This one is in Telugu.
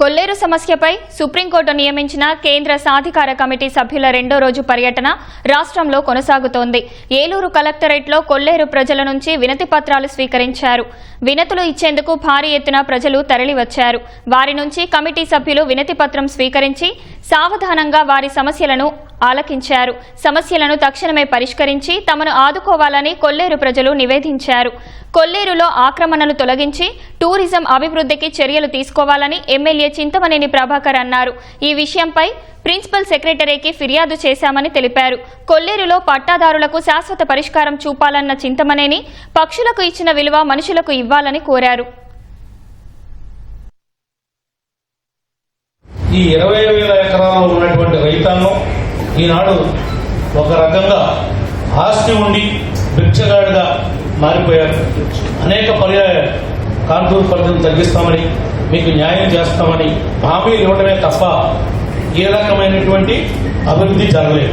కొల్లేరు సమస్యపై సుప్రీంకోర్టు నియమించిన కేంద్ర సాధికార కమిటీ సభ్యుల రెండో రోజు పర్యటన రాష్ట్రంలో కొనసాగుతోంది. ఏలూరు కలెక్టరేట్లో కొల్లేరు ప్రజల నుంచి వినతి పత్రాలు స్వీకరించారు. వినతులు ఇచ్చేందుకు భారీ ఎత్తున ప్రజలు తరలివచ్చారు. వారి నుంచి కమిటీ సభ్యులు వినతి పత్రం స్వీకరించి సావధానంగా వారి సమస్యలను ఆలకించారు. సమస్యలను తక్షణమే పరిష్కరించి తమను ఆదుకోవాలని కొల్లేరు ప్రజలు నివేదించారు. కొల్లేరులో ఆక్రమణలు తొలగించి టూరిజం అభివృద్ధికి చర్యలు తీసుకోవాలని ఎమ్మెల్యే చింతమనేని ప్రభాకర్ అన్నారు. ఈ విషయంపై ప్రిన్సిపల్ సెక్రటరీకి ఫిర్యాదు చేశామని తెలిపారు. కొల్లేరులో పట్టాదారులకు శాశ్వత పరిష్కారం చూపాలన్న చింతమనేని పక్షులకు ఇచ్చిన విలువ మనుషులకు ఇవ్వాలని కోరారు. ఈ ఇరవై వేల ఎకరాలు ఉన్నటువంటి రైతాంగం ఈనాడు ఒక రకంగా ఆస్తి ఉండి భిక్షగాడిగా మారిపోయారు. అనేక పర్యాయ కాంటూరు పరిధిని తగ్గిస్తామని మీకు న్యాయం చేస్తామని హామీలు ఇవ్వడమే తప్ప ఏ రకమైనటువంటి అభివృద్ధి జరగలేదు.